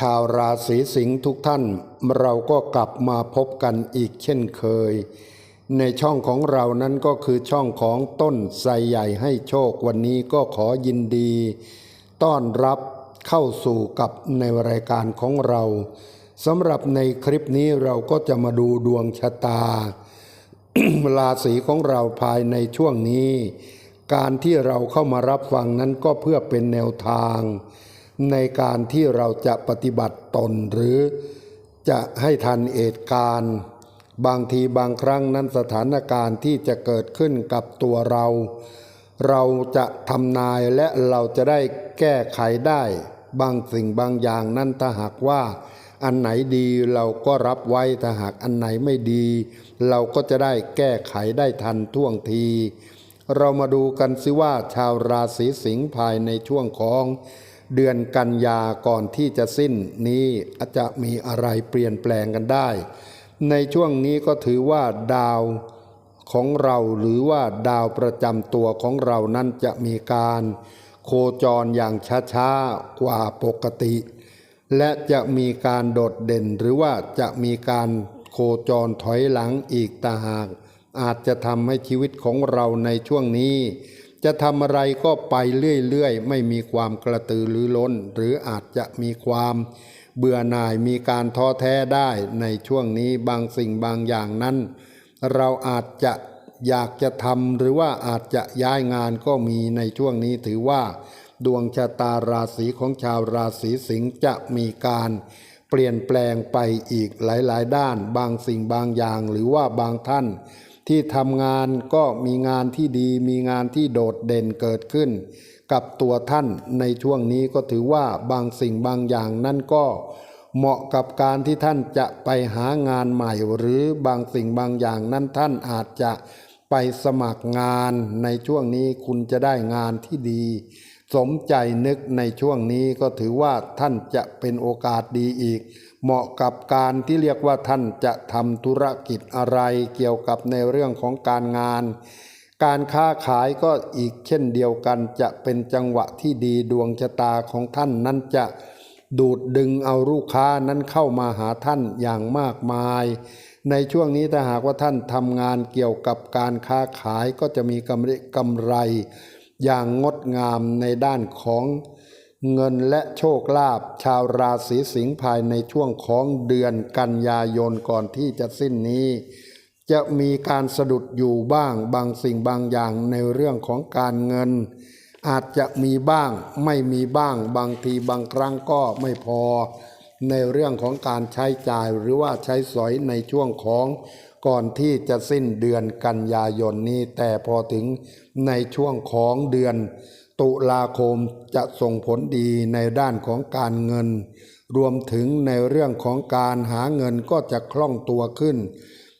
ชาวราศีสิงห์ทุกท่านเราก็กลับมาพบกันอีกเช่นเคย ในช่องของเรานั้นก็คือช่องของต้นไทรใหญ่ให้โชควันนี้ก็ขอยินดี ต้อนรับเข้าสู่กับในรายการของเราสำหรับในคลิปนี้เราก็จะมาดูดวงชะตา ราศีของเราภายในช่วงนี้ การที่เราเข้ามารับฟังนั้นก็เพื่อเป็นแนวทาง ในการที่เราจะปฏิบัติตนหรือจะให้ทันเหตุการณ์ บางทีบางครั้งนั้นสถานการณ์ที่จะเกิดขึ้นกับตัวเรา เราจะทำนายและเราจะได้แก้ไขได้ บางสิ่งบางอย่างนั้นถ้าหากว่าอันไหนดีเราก็รับไว้ถ้าหากอันไหนไม่ดี เราก็จะได้แก้ไขได้ทันท่วงที เรามาดูกันสิว่าชาวราศีสิงห์ภายในช่วงของ เดือนกันยาก่อนที่จะสิ้นนี้อาจจะมีอะไรเปลี่ยนแปลงกันได้ ในช่วงนี้ก็ถือว่าดาวของเราหรือว่าดาวประจำตัวของเรานั้นจะมีการ โคจรอย่างช้าๆกว่าปกติ และจะมีการโดดเด่นหรือว่าจะมีการโคจรถอยหลังอีกต่างหากอาจจะทำให้ชีวิตของเราในช่วงนี้ จะทำอะไรก็ไปเรื่อยๆ ไม่มีความกระตือรือร้น หรืออาจจะมีความเบื่อหน่ายมีการท้อแท้ได้ในช่วงนี้บางสิ่งบางอย่างนั้น เราอาจจะอยากจะทำหรือว่าอาจจะย้ายงานก็มีในช่วงนี้ถือว่า ดวงชะตาราศีของชาวราศีสิงห์จะมีการเปลี่ยนแปลงไปอีกหลายๆ ด้าน บางสิ่งบางอย่างหรือว่าบางท่าน ที่ทำงานก็มีงานที่ดีมีงานที่โดดเด่นเกิดขึ้น กับตัวท่านในช่วงนี้ก็ถือว่าบางสิ่งบางอย่างนั่นก็เหมาะกับการที่ท่านจะไปหางานใหม่ หรือบางสิ่งบางอย่างนั้นท่านอาจจะไปสมัครงานในช่วงนี้คุณจะได้งานที่ดี สมใจนึกในช่วงนี้ก็ถือว่าท่านจะเป็นโอกาสดีอีก เหมาะกับการที่เรียกว่าท่านจะทำธุรกิจอะไรเกี่ยวกับในเรื่องของการงาน การค้าขายก็อีกเช่นเดียวกันจะเป็นจังหวะที่ดีดวงชะตาของท่านนั้นจะดูดดึงเอาลูกค้านั้นเข้ามาหาท่านอย่างมากมาย ในช่วงนี้ถ้าหากว่าท่านทำงานเกี่ยวกับการค้าขายก็จะมีกำไรกำไร อย่างงดงามในด้านของเงินและโชคลาภชาวราศีสิงห์ภายในช่วงของเดือนกันยายนก่อนที่จะสิ้นนี้ จะมีการสะดุดอยู่บ้างบางสิ่งบางอย่างในเรื่องของการเงิน อาจจะมีบ้างไม่มีบ้างบางทีบางครั้งก็ไม่พอ ในเรื่องของการใช้จ่ายหรือว่าใช้สอยในช่วงของก่อนที่จะสิ้นเดือนกันยายนนี้แต่พอถึงในช่วงของเดือน ตุลาคมจะส่งผลดีในด้านของการเงิน รวมถึงในเรื่องของการหาเงินก็จะคล่องตัวขึ้น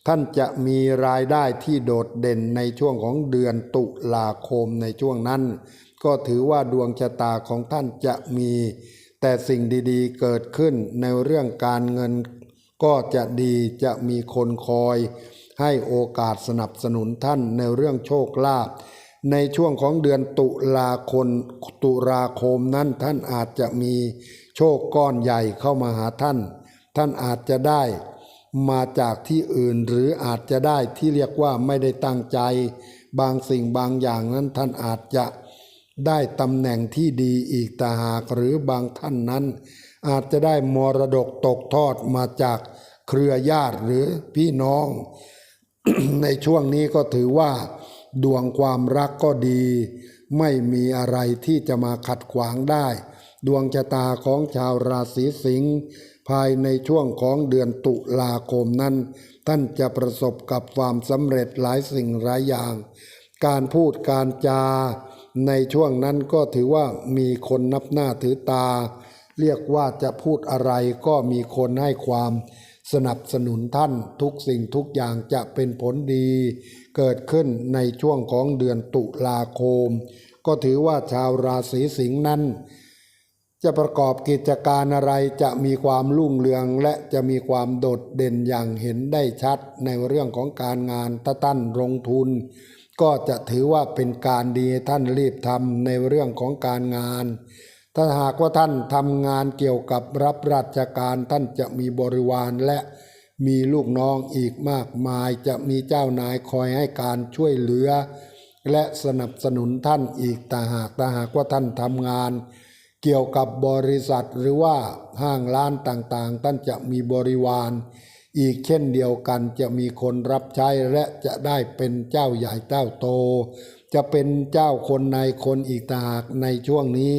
ท่านจะมีรายได้ที่โดดเด่นในช่วงของเดือนตุลาคมในช่วงนั้น ก็ถือว่าดวงชะตาของท่านจะมี แต่สิ่งดีๆเกิดขึ้นในเรื่องการเงิน ก็จะดีจะมีคนคอยให้โอกาสสนับสนุนท่านในเรื่องโชคลาภ ในช่วงของเดือนตุลาคมตุลาคมนั้นท่านอาจจะมีโชคก้อนใหญ่เข้ามาหาท่าน ท่านอาจจะได้มาจากที่อื่นหรืออาจจะได้ที่เรียกว่าไม่ได้ตั้งใจ บางสิ่งบางอย่างนั้นท่านอาจจะได้ตำแหน่งที่ดีอีกต่างหากหรือบางท่านนั้น อาจจะได้มรดกตกทอดมาจากเครือญาติหรือพี่น้อง ในช่วงนี้ก็ถือว่า ดวงความรักก็ดี ไม่มีอะไรที่จะมาขัดขวางได้ ดวงชะตาของชาวราศีสิงห์ภายในช่วงของเดือนตุลาคมนั้น ท่านจะประสบกับความสำเร็จหลายสิ่งหลายอย่าง การพูดการจา ในช่วงนั้นก็ถือว่ามีคนนับหน้าถือตา เรียกว่าจะพูดอะไรก็มีคนให้ความ สนับสนุนท่านทุกสิ่งทุกอย่างจะเป็นผลดี เกิดขึ้นในช่วงของเดือนตุลาคม ก็ถือว่าชาวราศีสิงห์นั้น จะประกอบกิจการอะไรจะมีความรุ่งเรืองและจะมีความโดดเด่นอย่างเห็นได้ชัดในเรื่องของการงานถ้าท่านลงทุน ก็จะถือว่าเป็นการดีท่านรีบทำในเรื่องของการงาน ถ้าหากว่าท่านทำงานเกี่ยวกับรับราชการท่านจะมีบริวารและมีลูกน้องอีกมากมายจะมีเจ้านายคอยให้การช่วยเหลือ และสนับสนุนท่านอีกแต่หากแต่หากว่าท่านทำงาน เกี่ยวกับบริษัทหรือว่าห้างร้านต่างๆ ท่านจะมีบริวาร อีกเช่นเดียวกันจะมีคนรับใช้และจะได้เป็นเจ้าใหญ่เจ้าโต จะเป็นเจ้าคนในคนอีกต่างหากในช่วงนี้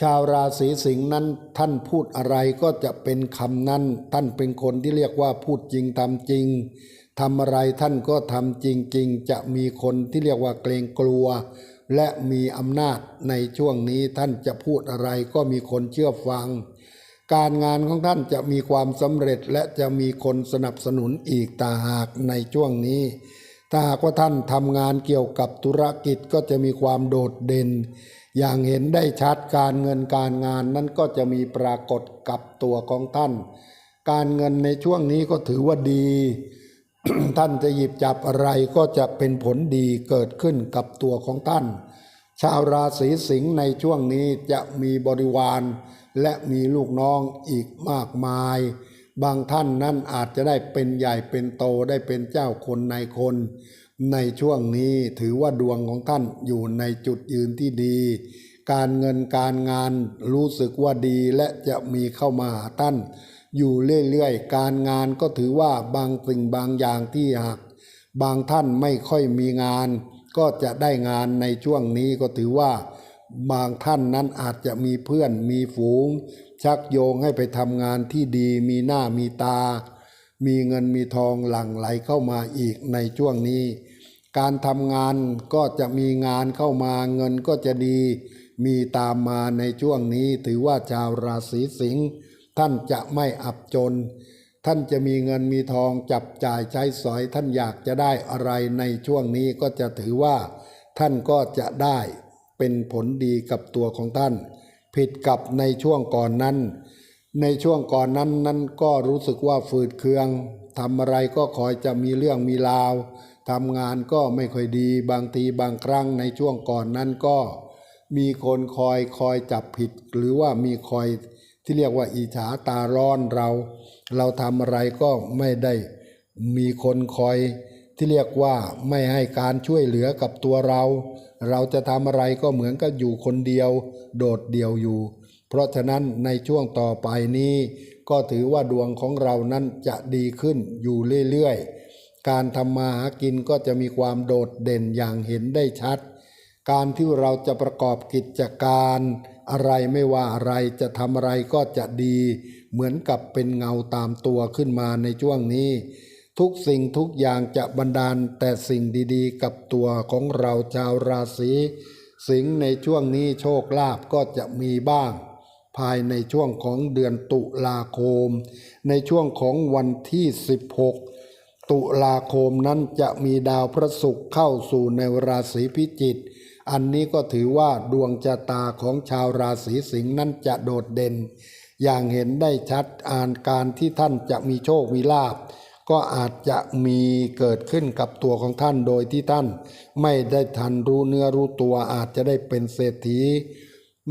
ชาวราศีสิงห์นั้นท่านพูดอะไรก็จะเป็นคำนั้น ท่านเป็นคนที่เรียกว่าพูดจริงทำจริงทำอะไรท่านก็ทำจริง ๆ จะมีคนที่เรียกว่าเกรงกลัว และมีอำนาจในช่วงนี้ท่านจะพูดอะไรก็มีคนเชื่อฟัง การงานของท่านจะมีความสำเร็จและจะมีคนสนับสนุนอีกตาหากในช่วงนี้ ถ้าหากว่าท่านทำงานเกี่ยวกับธุรกิจก็จะมีความโดดเด่น อย่างเห็นได้ชัดการเงินการงานนั้นก็จะมีปรากฏกับตัวของท่าน การเงินในช่วงนี้ก็ถือว่าดี ท่านจะหยิบจับอะไรก็จะเป็นผลดีเกิดขึ้นกับตัวของท่าน ชาวราศีสิงห์ในช่วงนี้จะมีบริวาร และมีลูกน้องอีกมากมาย บางท่านนั้นอาจจะได้เป็นใหญ่เป็นโตได้เป็นเจ้าคนในคน ในช่วงนี้ถือว่าดวงของท่านอยู่ในจุดยืนที่ดี การเงินการงานรู้สึกว่าดีและจะมีเข้ามาหาท่าน อยู่เรื่อยๆ การงานก็ถือว่าบางสิ่งบางอย่างที่หากบางท่านไม่ค่อยมีงาน ก็จะได้งานในช่วงนี้ก็ถือว่า บางท่านนั้นอาจจะมีเพื่อนมีฝูง ชักโยงให้ไปทำงานที่ดีมีหน้ามีตา มีเงินมีทองหลั่งไหลเข้ามาอีกในช่วงนี้ การทำงานก็จะมีงานเข้ามาเงินก็จะดี มีตามมาในช่วงนี้ ถือว่าชาวราศีสิงห์ท่านจะไม่อับจน ท่านจะมีเงินมีทองจับจ่ายใช้สอยท่านอยากจะได้อะไรในช่วงนี้ก็จะถือว่า ท่านก็จะได้เป็นผลดีกับตัวของท่าน ผิดกับในช่วงก่อนนั้น ในช่วงก่อนนั้นนั้นก็รู้สึกว่าฝืดเคืองทำอะไรก็คอยจะมีเรื่องมีราวทำงานก็ไม่ค่อยดีบางทีบางครั้งในช่วงก่อนนั้นก็ มีคนคอยคอยจับผิด หรือว่ามีคอยที่เรียกว่าอิจฉาตาร้อนเรา เราทำอะไรก็ไม่ได้ มีคนคอยที่เรียกว่าไม่ให้การช่วยเหลือกับตัวเรา เราจะทำอะไรก็เหมือนกับอยู่คนเดียว โดดเดี่ยวอยู่ เพราะฉะนั้นในช่วงต่อไปนี้ ก็ถือว่าดวงของเรานั้นจะดีขึ้นอยู่เรื่อยๆ การทำมาหากินก็จะมีความโดดเด่นอย่างเห็นได้ชัด การที่เราจะประกอบกิจการอะไรไม่ว่าอะไรจะทำอะไรก็จะดี เหมือนกับเป็นเงาตามตัวขึ้นมาในช่วงนี้ ทุกสิ่งทุกอย่างจะบันดาลแต่สิ่งดีๆ กับตัวของเราชาวราศีสิงห์ในช่วงนี้โชคลาภก็จะมีบ้าง ภายในช่วงของเดือนตุลาคม ในช่วงของวันที่ 16 ตุลาคมนั้นจะมีดาวพระศุกร์เข้าสู่ในราศีพิจิกอันนี้ก็ถือว่าดวงชะตาของชาวราศีสิงห์นั้นจะโดดเด่น อย่างเห็นได้ชัดอ่านการที่ท่านจะมีโชคมีลาภก็อาจจะมีเกิดขึ้นกับตัวของท่านโดยที่ท่าน ไม่ได้ทันรู้เนื้อรู้ตัวอาจจะได้เป็นเศรษฐี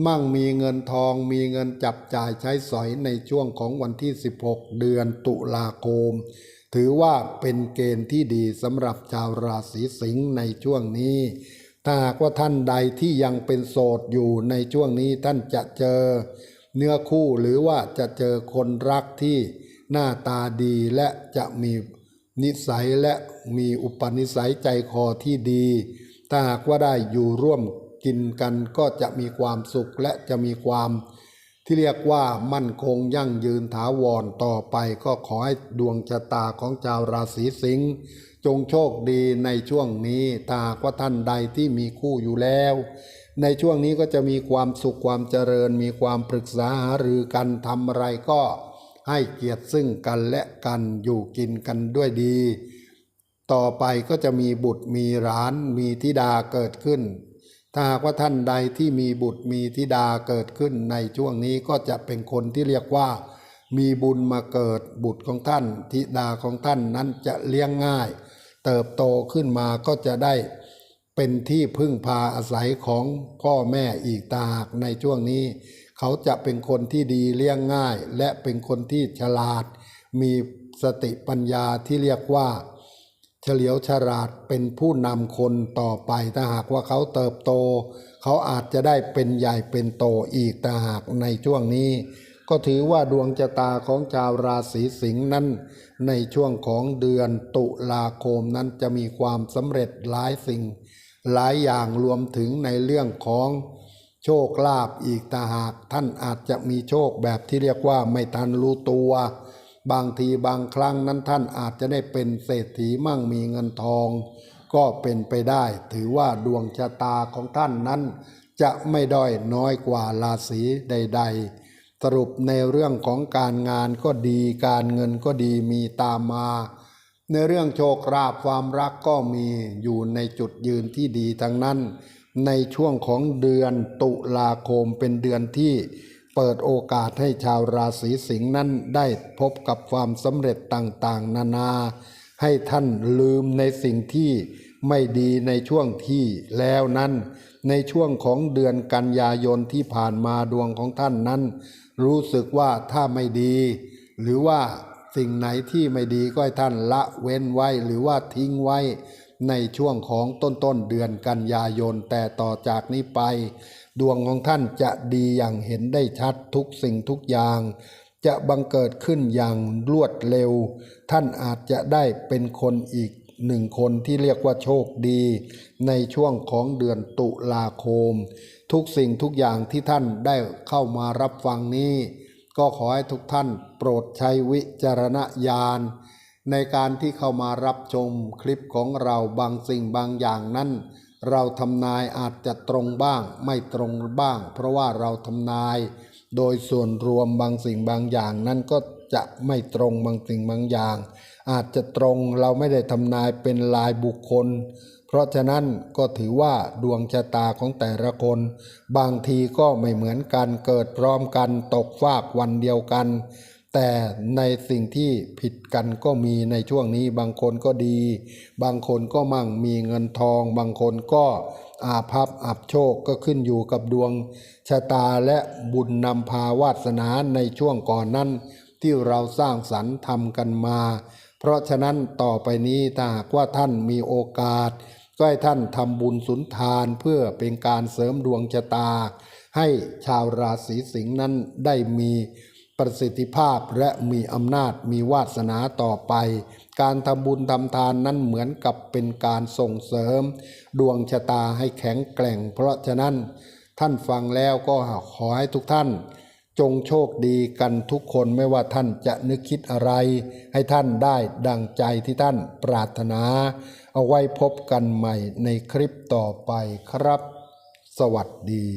มั่งมีเงินทองมีเงินจับจ่ายใช้สอยในช่วงของวันที่ 16 เดือนตุลาคม ถือว่าเป็นเกณฑ์ที่ดีสำหรับชาวราศีสิงห์ในช่วงนี้ ถ้าหากว่าท่านใดที่ยังเป็นโสดอยู่ในช่วงนี้ท่านจะเจอ เนื้อคู่หรือว่าจะเจอคนรักที่หน้าตาดีและจะมีนิสัยและมีอุปนิสัยใจคอที่ดี ถ้าหากว่าได้อยู่ร่วม กินกันก็จะมีความสุขและจะมีความที่เรียกว่ามั่นคงยั่งยืนถาวรต่อไปก็ขอให้ดวงชะตาของชาวราศีสิงห์จงโชคดีในช่วงนี้ถ้าหากว่าท่านใดที่มีคู่อยู่แล้ว ในช่วงนี้ก็จะมีความสุขความเจริญ มีความปรึกษาหารือกันทำอะไรก็ให้เกียรติซึ่งกันและกันอยู่กินกันด้วยดี ต่อไปก็จะมีบุตรมีหลานมีธิดาเกิดขึ้น ถ้าหากว่าท่านใดที่มีบุตรมีธิดาเกิดขึ้นในช่วงนี้ก็จะเป็นคนที่เรียกว่า มีบุญมาเกิดบุตรของท่าน ธิดาของท่านนั้นจะเลี้ยงง่าย เติบโตขึ้นมาก็จะได้เป็นที่พึ่งพาอาศัยของพ่อแม่อีกตาหากในช่วงนี้ เขาจะเป็นคนที่ดีเลี้ยงง่าย และเป็นคนที่ฉลาด มีสติปัญญาที่เรียกว่า เฉลียวฉลาดเป็นผู้นำคนต่อไปถ้าหากว่าเขาเติบโต เขาอาจจะได้เป็นใหญ่เป็นโตอีกแต่หากในช่วงนี้ ก็ถือว่าดวงชะตาของชาวราศีสิงห์นั้น ในช่วงของเดือนตุลาคมนั้นจะมีความสำเร็จหลายสิ่ง หลายอย่างรวมถึงในเรื่องของโชคลาภอีกแต่หากท่านอาจจะมีโชคแบบที่เรียกว่าไม่ทันรู้ตัว บางทีบางครั้งนั้นท่านอาจจะได้เป็นเศรษฐีมั่งมีเงินทอง ก็เป็นไปได้ ถือว่าดวงชะตาของท่านนั้น จะไม่ด้อยน้อยกว่าราศีใด ๆ สรุปในเรื่องของการงานก็ดีการเงินก็ดีมีตามมา ในเรื่องโชคราภความรักก็มีอยู่ในจุดยืนที่ดีทั้งนั้น ในช่วงของเดือนตุลาคมเป็นเดือนที่ เปิดโอกาสให้ชาวราศีสิงห์นั้นได้พบกับความสำเร็จต่างๆ นานา ให้ท่านลืมในสิ่งที่ไม่ดีในช่วงที่แล้วนั้น ในช่วงของเดือนกันยายนที่ผ่านมาดวงของท่านนั้น รู้สึกว่าถ้าไม่ดี หรือว่าสิ่งไหนที่ไม่ดีก็ให้ท่านละเว้นไว้หรือว่าทิ้งไว้ในช่วงของต้นต้นๆเดือนกันยายนแต่ต่อจากนี้ไป ดวงของท่านจะดีอย่างเห็นได้ชัดทุกสิ่งทุกอย่าง จะบังเกิดขึ้นอย่างรวดเร็ว ท่านอาจจะได้เป็นคนอีกหนึ่งคนที่เรียกว่าโชคดี ในช่วงของเดือนตุลาคม ทุกสิ่งทุกอย่างที่ท่านได้เข้ามารับฟังนี้ ก็ขอให้ทุกท่านโปรดใช้วิจารณญาณ ในการที่เข้ามารับชมคลิปของเราบางสิ่งบางอย่างนั้น เราทำนายอาจจะตรงบ้างไม่ตรงบ้าง เพราะว่าเราทำนาย โดยส่วนรวมบางสิ่งบางอย่าง นั้นก็จะไม่ตรงบางสิ่งบางอย่าง อาจจะตรงเราไม่ได้ทำนายเป็นลายบุคคล เพราะฉะนั้นก็ถือว่าดวงชะตาของแต่ละคน บางทีก็ไม่เหมือนกันเกิดพร้อมกันตกฟากวันเดียวกัน แต่ในสิ่งที่ผิดกันก็มีในช่วงนี้บางคนก็ดี บางคนก็มั่งมีเงินทอง บางคนก็อาภัพอับโชคก็ขึ้นอยู่กับดวงชะตาและบุญนำพาวาสนาในช่วงก่อนนั้น ที่เราสร้างสรรค์ทำกันมา เพราะฉะนั้นต่อไปนี้ถ้าหากว่าท่านมีโอกาส ก็ให้ท่านทำบุญสุนทานเพื่อเป็นการเสริมดวงชะตา ให้ชาวราศีสิงห์นั้นได้มี ประสิทธิภาพและมีอำนาจมีวาสนาต่อไป การทำบุญทำทานนั้นเหมือนกับเป็นการส่งเสริม ดวงชะตาให้แข็งแกร่ง เพราะฉะนั้นท่านฟังแล้วก็ขอให้ทุกท่าน จงโชคดีกันทุกคนไม่ว่าท่านจะนึกคิดอะไร ให้ท่านได้ดังใจที่ท่านปรารถนา เอาไว้พบกันใหม่ในคลิปต่อไปครับ สวัสดี